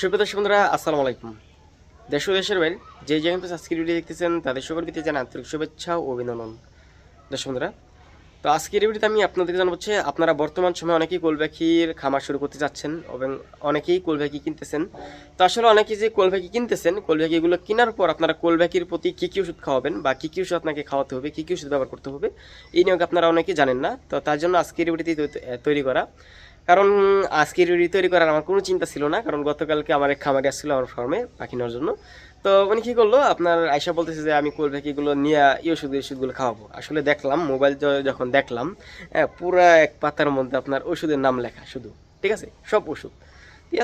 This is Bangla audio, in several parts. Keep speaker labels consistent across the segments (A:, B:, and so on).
A: সুপ্রদর্শক বন্ধুরা, আসসালামু আলাইকুম। দেশ ও দেশের বাইরে যে যেখান থেকে আজকের ভিডিও দেখতেছেন, তাদের সকল প্রতি জানা আন্তরিক শুভেচ্ছা ও অভিনন্দন। দর্শক বন্ধুরা, তো আজকের ভিডিওতে আমি আপনাদেরকে জানাব হচ্ছে, আপনারা বর্তমান সময়ে অনেকেই কোলব্যাকির খামার শুরু করতে যাচ্ছেন এবং অনেকেই কোলব্যাকি কিনতেছেন। তো আসলে অনেকেই যে কোলব্যাকি কিনতেছেন কোলব্যাকিগুলো কেনার পর আপনারা কোলব্যাকির প্রতি কী কী ওষুধ খাওয়াবেন বা কী কী ওষুধ আপনাকে খাওয়াতে হবে, কী কী ওষুধ ব্যবহার করতে হবে, এই নিয়োগ আপনারা অনেকেই জানেন না। তো তার জন্য আজকের ভিডিওটি তৈরি করা। কারণ আজকের ভিডিও তৈরি করার আমার কোনো চিন্তা ছিল না, কারণ গতকালকে আমার এক খামারি আসছিল আমার ফার্মে পাখি নেওয়ার জন্য। তো উনি কী করল, আপনার আয়সা বলতেছে যে আমি কোল ভ্যাকিগুলো নিয়ে এই ওষুধ ওষুধগুলো খাওয়াবো। আসলে দেখলাম মোবাইল যখন দেখলাম হ্যাঁ পুরা এক পাতার মধ্যে আপনার ওষুধের নাম লেখা শুধু, ঠিক আছে? সব ওষুধ।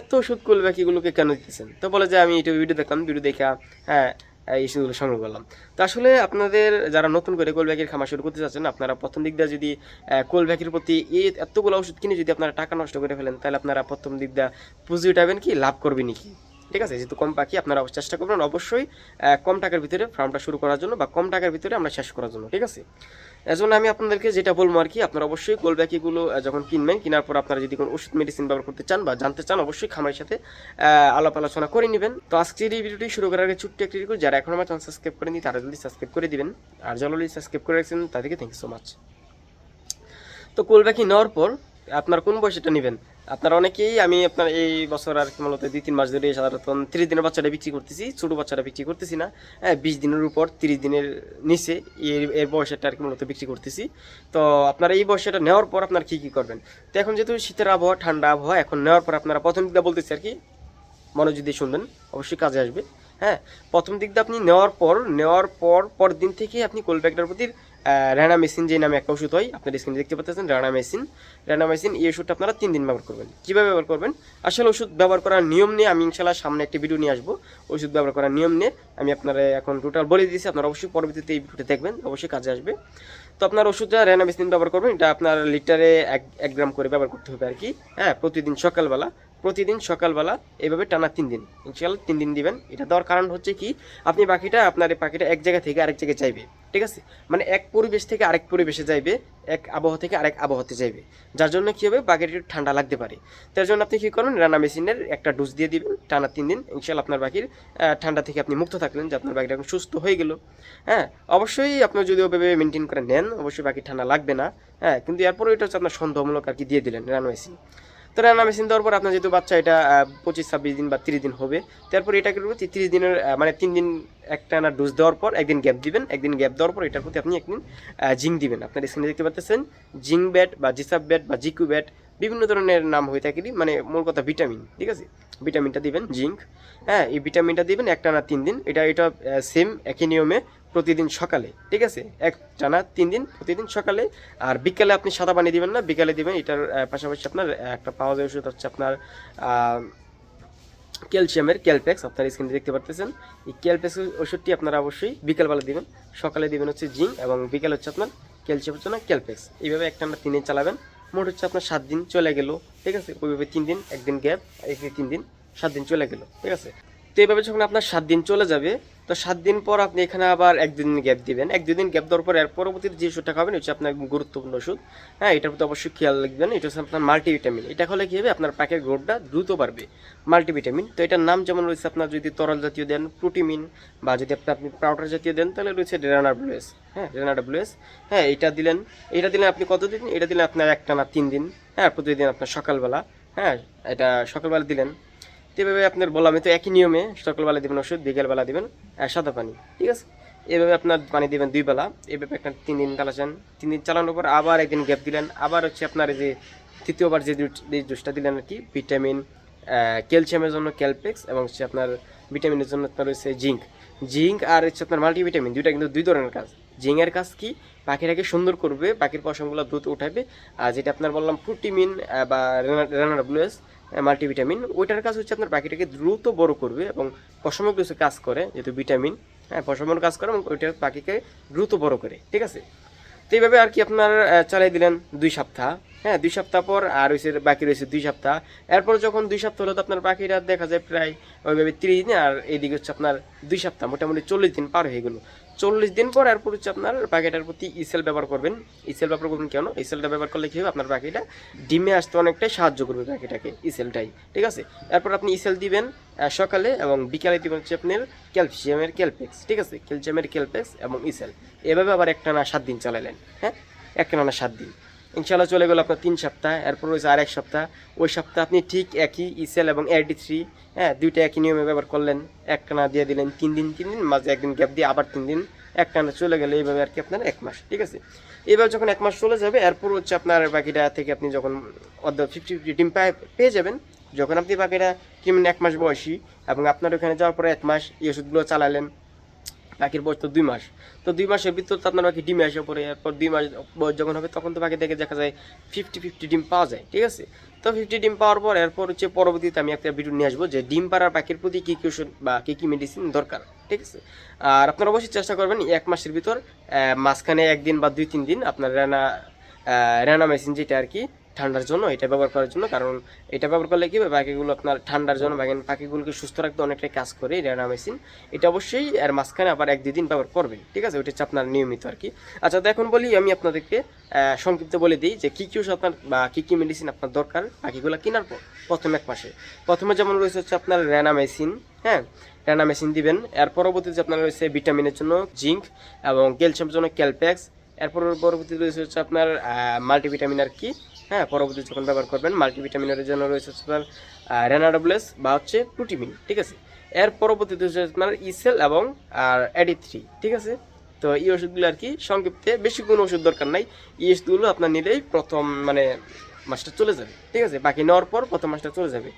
A: এত ওষুধ কোল ভ্যাকিগুলোকে কেন দিতেছেন? তো বলে যে আমি এটা ভিডিও দেখলাম ভিডিও দেখা হ্যাঁ এই সংগ্রহ করলাম। তো আসলে আপনাদের যারা নতুন করে কোল ভ্যাকির খামার শুরু করতে চাচ্ছেন, আপনারা প্রথম দিক দিয়ে যদি কোল ভ্যাকির প্রতি এই এতগুলো ওষুধ কিনে যদি আপনারা টাকা নষ্ট করে ফেলেন, তাহলে আপনারা প্রথম দিক দিয়ে পুঁজি উঠাবেন কি, লাভ করবেন কি? ঠিক আছে, যেহেতু কম পাখি আপনারা চেষ্টা করবেন। অবশ্যই কম টাকার ভিতরে ফার্মটা শুরু করার জন্য বা কম টাকার ভিতরে আমরা শেষ করার জন্য, ঠিক আছে? এজন্য আমি আপনাদেরকে যেটা বলব আর কি, আপনারা অবশ্যই কোল ব্যাকিগুলো যখন কিনবেন, কেনার পর আপনারা যদি কোনো ওষুধ মেডিসিন ব্যবহার করতে চান বা জানতে চান, অবশ্যই খামারের সাথে আলাপ আলোচনা করে নেবেন। তো আজকের এই ভিডিওটি শুরু করার আগে ছোট্ট একটি রিকোয়েস্ট যারা এখন আমার চ্যানেল সাবস্ক্রাইব করেনি তারা যদি সাবস্ক্রাইব করে দিবেন, আর যারা অলরেডি সাবস্ক্রাইব করে রাখছেন, তাদেরকে থ্যাংক ইউ সো মাচ তো কোল ব্যাকি নেওয়ার পর, আপনার কোন বয়সেটা নেবেন? আপনার অনেকেই আমি আপনার এই বছর আর কি মূলত দুই, তিন মাস ধরে সাধারণত তিরিশ দিনের বাচ্চাটা বিক্রি করতেছি, ছোটো বাচ্চাটা বিক্রি করতেছি না। হ্যাঁ বিশ দিনের উপর তিরিশ দিনের নিচে এর এর বয়সটা আর কি মূলত বিক্রি করতেছি। তো আপনারা এই বয়সটা নেওয়ার পর আপনার কী কী করবেন? তো এখন যেহেতু শীতের আবহাওয়া, ঠান্ডা আবহাওয়া, এখন নেওয়ার পর আপনারা প্রথম দিকটা বলতেছি আর কি, মনোযোগ দিয়ে শুনবেন, অবশ্যই কাজে আসবে। হ্যাঁ প্রথম দিক আপনি নেওয়ার পর নেওয়ার পর পর দিন থেকে আপনি কোলব্যাকটার প্রতি র্যানা মেশিন যে নামে একটা ওষুধ হয়, আপনার স্ক্রিনে দেখতে পাচ্ছেন রানা মেশিন র্যানা মেশিন এই ওষুধটা আপনারা তিন দিন ব্যবহার করবেন। কীভাবে ব্যবহার করবেন? আসলে ওষুধ ব্যবহার করার নিয়ম নিয়ে আমি ইনশাল্লাহ সামনে একটি ভিডিও নিয়ে আসব। ওষুধ ব্যবহার করার নিয়ম নিয়ে আমি আপনারা এখন টোটাল বলে দিয়েছি। আপনারা অবশ্যই পরবর্তীতে এই ভিডিওটা দেখবেন, অবশ্যই কাজে আসবে। তো আপনার ওষুধটা র্যানা মেশিন ব্যবহার করবেন, এটা আপনার লিটারে এক এক গ্রাম করে ব্যবহার করতে হবে আর কি। হ্যাঁ প্রতিদিন সকালবেলা। প্রতিদিন সকালবেলা, এভাবে টানা তিন দিন। ইনশাল্লাহ তিন দিন দিবেন। এটা দেওয়ার কারণ হচ্ছে কি, আপনি পাখিটা আপনার এই পাখিটা এক জায়গা থেকে আরেক জায়গায় যাইবে ঠিক আছে? মানে এক পরিবেশ থেকে আরেক পরিবেশে যাইবে, এক আবহাওয়া থেকে আরেক আবহাওয়াতে যাইবে। যার জন্য কী হবে? পাখিটা ঠান্ডা লাগতে পারে। তার জন্য আপনি কী করবেন? রান্না মেশিনের একটা ডোজ দিয়ে দিবেন, টানা তিন দিন। ইনশাল্লাহ আপনার পাখির ঠান্ডা থেকে আপনি মুক্ত থাকলেন, যে আপনার পাখিটা এখন সুস্থ হয়ে গেল। হ্যাঁ? অবশ্যই আপনার যদি ওভাবে মেনটেন করে নেন, অবশ্যই পাখি ঠান্ডা লাগবে না। হ্যাঁ? কিন্তু এরপরে এটা হচ্ছে আপনার সন্দেহমূলক আর কি দিয়ে দিলেন, রান্না মেশিন। তো রান্না মেশিন দেওয়ার পর আপনার যেহেতু বাচ্চা, এটা পঁচিশ, ছাব্বিশ দিন বা তিরিশ দিন হবে, তারপর এটাকে প্রতি তিরিশ দিনের মানে তিন দিন একটা না ডোজ দেওয়ার পর একদিন গ্যাপ দিবেন, একদিন গ্যাপ দেওয়ার পর এটার প্রতি আপনি একদিন জিঙ্ক দিবেন। আপনার স্ক্রিনে দেখতে পাচ্ছেন জিঙ্ক ব্যাট বা জিসাব ব্যাট বা জিকু ব্যাট বিভিন্ন ধরনের নাম হয়ে থাকে মানে মূল কথা ভিটামিন ঠিক আছে? ভিটামিনটা দিবেন জিঙ্ক হ্যাঁ এই ভিটামিনটা দিবেন এক টানা তিন দিন, এটা এটা সেম একই নিয়মে প্রতিদিন সকালে, ঠিক আছে? এক টানা তিন দিন প্রতিদিন সকালে, আর বিকালে আপনি সাদা পানি দিবেন না, বিকালে দিবেন, এটার পাশাপাশি আপনার একটা পাওয়া যায় ওষুধ হচ্ছে আপনার ক্যালসিয়ামের ক্যালপ্যাক্স আপনার স্ক্রিনে দেখতে পারতেছেন। এই ক্যালপ্যাক্স ওষুধটি আপনারা অবশ্যই বিকালবেলা দিবেন, সকালে দিবেন হচ্ছে জিঙ্ক এবং বিকাল হচ্ছে আপনার ক্যালসিয়াম হচ্ছে না ক্যালপ্যাক্স এইভাবে একটা তিন চালাবেন মোট হচ্ছে আপনার সাত দিন চলে গেল, ঠিক আছে? ওইভাবে তিন দিন, একদিন গ্যাপ এক তিন দিন, সাত দিন চলে গেল, ঠিক আছে? তো এইভাবে যখন আপনার সাত দিন চলে যাবে, তো সাত দিন পর আপনি এখানে আবার এক গ্যাপ দিবেন। এক, দুদিন গ্যাপ দেওয়ার পর পরবর্তীতে যে ওষুধটা খাবেন হচ্ছে আপনার গুরুত্বপূর্ণ ওষুধ। হ্যাঁ এটার প্রতি অবশ্যই খেয়াল রাখবেন। এটা হচ্ছে আপনার মাল্টিভিটামিন এটা হলে কী হবে? আপনার পাখির গ্রোথটা দ্রুত বাড়বে। মাল্টিভিটামিন তো এটার নাম যেমন রয়েছে আপনার যদি তরল জাতীয় দেন প্রোটিমিন বা যদি আপনি আপনি পাউডার জাতীয় দেন, তাহলে রয়েছে রেনাডাব্লিউএস হ্যাঁ রেনাডাব্লিউএস হ্যাঁ এটা দিলেন এটা দিলেন আপনি কতদিন? এটা দিলেন আপনার একটা না তিন দিন। হ্যাঁ প্রতিদিন আপনার সকালবেলা। হ্যাঁ এটা সকালবেলা দিলেন। এভাবে আপনার বললাম তো একই নিয়মে সকালবেলা দিবেন ওষুধ বিকেলবেলা দিবেন সাদা পানি, ঠিক আছে? এভাবে আপনার পানি দিবেন দুই বেলা, এভাবে আপনার তিন দিন চালাচ্ছেন। তিন দিন চালানোর পর আবার একদিন গ্যাপ দিলেন, আবার হচ্ছে আপনার যে তৃতীয়বার যে জুসটা দিলেন আর কি, ভিটামিন ক্যালসিয়ামের জন্য ক্যালপেক্স এবং হচ্ছে আপনার ভিটামিনের জন্য আপনার রয়েছে জিঙ্ক। জিঙ্ক আর হচ্ছে আপনার মাল্টিভিটামিন, দুইটা কিন্তু দুই ধরনের কাজ। জিঙ্কের কাজ কি? পাখিটাকে সুন্দর করবে, পাখির পশমগুলো দ্রুত উঠাবে, আর যেটা আপনার বললাম, প্রোটিমিন বা রেনাডাব্লিউএস মাল্টিভিটামিন ওইটার কাজ হচ্ছে আপনার পাখিটাকে দ্রুত বড় করবে এবং পশমও কিছু কাজ করে, যেহেতু ভিটামিন হ্যাঁ পশমের কাজ করে এবং ওইটার পাখিকে দ্রুত বড় করে, ঠিক আছে? তো এইভাবে আর কি আপনার চালাই দিলেন দুই সপ্তাহ হ্যাঁ দুই সপ্তাহ পর আর রয়েছে বাকি রয়েছে দুই সপ্তাহ। এরপর যখন দুই সপ্তাহ হলো তো আপনার পাখিটা দেখা যায় প্রায় ওইভাবে তিরিশ দিন, আর এইদিকে হচ্ছে আপনার দুই সপ্তাহ, মোটামুটি চল্লিশ দিন পার হয়ে গেলো। চল্লিশ দিন পর এরপর হচ্ছে আপনার পাখিটার প্রতি ইসেল ব্যবহার করবেন। ইসেল ব্যবহার করবেন কেন? ইসেলটা ব্যবহার করলে কী হবে? আপনার পাখিটা ডিমে আসতে অনেকটাই সাহায্য করবে পাখিটাকে ইসেলটাই ঠিক আছে? এরপর আপনি ইসেল দিবেন সকালে এবং বিকালে দিবেন হচ্ছে আপনার ক্যালসিয়ামের ক্যালপেক্স। ঠিক আছে? ক্যালসিয়ামের ক্যালপেক্স এবং ইসেল এভাবে আবার একটা না সাত দিন চালালেন হ্যাঁ? একটা না সাত দিন। ইনশাল্লাহ চলে গেল আপনার তিন সপ্তাহ, এরপর রয়েছে আর এক সপ্তাহ। ওই সপ্তাহে আপনি ঠিক একই ইসেল এবং এডি থ্রি হ্যাঁ দুইটা একই নিয়মে ব্যবহার করলেন, একটানা দিয়ে দিলেন তিন দিন তিন দিন, মাঝে একদিন গ্যাপ দিয়ে আবার তিন দিন, একটানা চলে গেলে এইভাবে আর কি আপনার এক মাস, ঠিক আছে? এবার যখন এক মাস চলে যাবে, এরপর হচ্ছে আপনার বাকিটা থেকে আপনি যখন অর্ধ ফিফটি ফিফটি ডিম পায় যাবেন। যখন আপনি বাকিটা কিনবেন এক মাস বয়সী এবং আপনার ওখানে যাওয়ার পরে এক মাস এই ওষুধগুলো চালালেন পাখির বয়স তো দুই মাস। তো দুই মাসের ভিতর তো আপনার পাখি ডিমে আসে পরে এরপর দুই মাস বয়স যখন হবে তখন তো পাখি দেখে দেখা যায় ফিফটি ফিফটি ডিম পাওয়া যায়, ঠিক আছে? তো ফিফটি ডিম পাওয়ার পর এরপর হচ্ছে পরবর্তীতে আমি একটা ভিডিও নিয়ে আসব যে ডিম পাড়ার পাখির প্রতি কী কী ওষুধ বা কী কী মেডিসিন দরকার, ঠিক আছে? আর আপনারা অবশ্যই চেষ্টা করবেন এক মাসের ভিতর মাঝখানে একদিন বা দুই, তিন দিন আপনার রেনা রেনা মেশিন যেটা আর কি ঠান্ডার জন্য, এটা ব্যবহার করার জন্য, কারণ এটা ব্যবহার করলে কি হবে পাখিগুলো আপনার ঠান্ডার জন্য পাখিগুলোকে সুস্থ রাখতে অনেকটাই কাজ করে রেনা মেশিন এটা অবশ্যই এর মাঝখানে আবার এক দুই দিন ব্যবহার করবেন, ঠিক আছে? ওইটা হচ্ছে আপনার নিয়মিত আর কি। আচ্ছা তো এখন বলি, আমি আপনাদেরকে সংক্ষিপ্ত বলে দিই যে কী কী ওষুধ আপনার, বা কী কী মেডিসিন আপনার দরকার পাখিগুলো কেনার পর, প্রথম এক মাসে। প্রথমে যেমন রয়েছে হচ্ছে আপনার রেনা মেশিন হ্যাঁ? রেনা মেশিন দিবেন। এর পরবর্তীতে আপনার রয়েছে ভিটামিনের জন্য জিঙ্ক এবং ক্যালসিয়ামের জন্য ক্যালপ্যাক্স। এরপর পরবর্তীতে রয়েছে হচ্ছে আপনার মাল্টিভিটামিন আর কি। হ্যাঁ পরবর্তী যখন ব্যবহার করবেন, মাল্টিভিটামিনের জন্য রয়েছে আপনার রেনাডাবলেস বা হচ্ছে প্রোটিমিন ঠিক আছে? এর পরবর্তীতে হচ্ছে আপনার ইসেল এবং, আর এডি থ্রি ঠিক আছে? তো এই ওষুধগুলো আর কি সংক্ষিপ্তে, বেশি কোনো ওষুধ দরকার নাই। এই ওষুধগুলো আপনার নিলেই প্রথম মানে মাসটা চলে যাবে, ঠিক আছে? বাকি নেওয়ার পর প্রথম মাসটা চলে যাবে।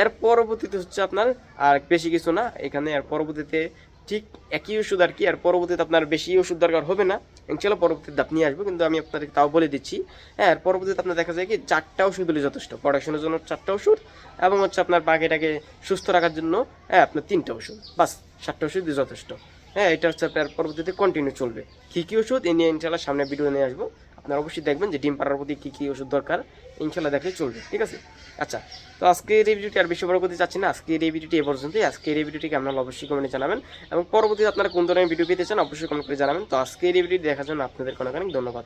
A: এর পরবর্তীতে হচ্ছে আপনার, আর বেশি কিছু না, এখানে এর পরবর্তীতে ঠিক একই ওষুধ আর কি, আর পরবর্তীতে আপনার বেশি ওষুধ দরকার হবে না। ইনশাল্লাহ পরবর্তীতে আপনি আসব, কিন্তু আমি আপনাদের তাও বলে দিচ্ছি। হ্যাঁ আর পরবর্তীতে আপনার দেখা যায় কি, চারটা ওষুধ হলে যথেষ্ট। পড়াশোনার জন্য চারটা ওষুধ এবং হচ্ছে আপনার পাখিটাকে সুস্থ রাখার জন্য হ্যাঁ আপনার তিনটা ওষুধ। বাস, সাতটা ওষুধ যথেষ্ট। হ্যাঁ এটা হচ্ছে আপনার পরবর্তীতে কন্টিনিউ চলবে। কী কী ওষুধ, এ নিয়ে ইনশাল্লাহ সামনে ভিডিও নিয়ে আসব। আপনারা অবশ্যই দেখবেন যে ডিম পাড়ার প্রতি কী কী ওষুধ দরকার। ইনশাল্লাহ দেখলে চলবে, ঠিক আছে? আচ্ছা তো আজকে এই আর বেশি বড় করতে চাচ্ছি না। আজকের এই ভিডিওটি এ পর্যন্তই। আজকে এই ভিডিওটিকে আপনারা অবশ্যই কমেন্টে জানাবেন এবং পরবর্তীতে আপনারা কোন ধরনের ভিডিও পেতে চান অবশ্যই কমেন্ট করে জানাবেন। তো আজকে এই ভিডিওটি দেখার জন্য আপনাদের অনেক অনেক ধন্যবাদ।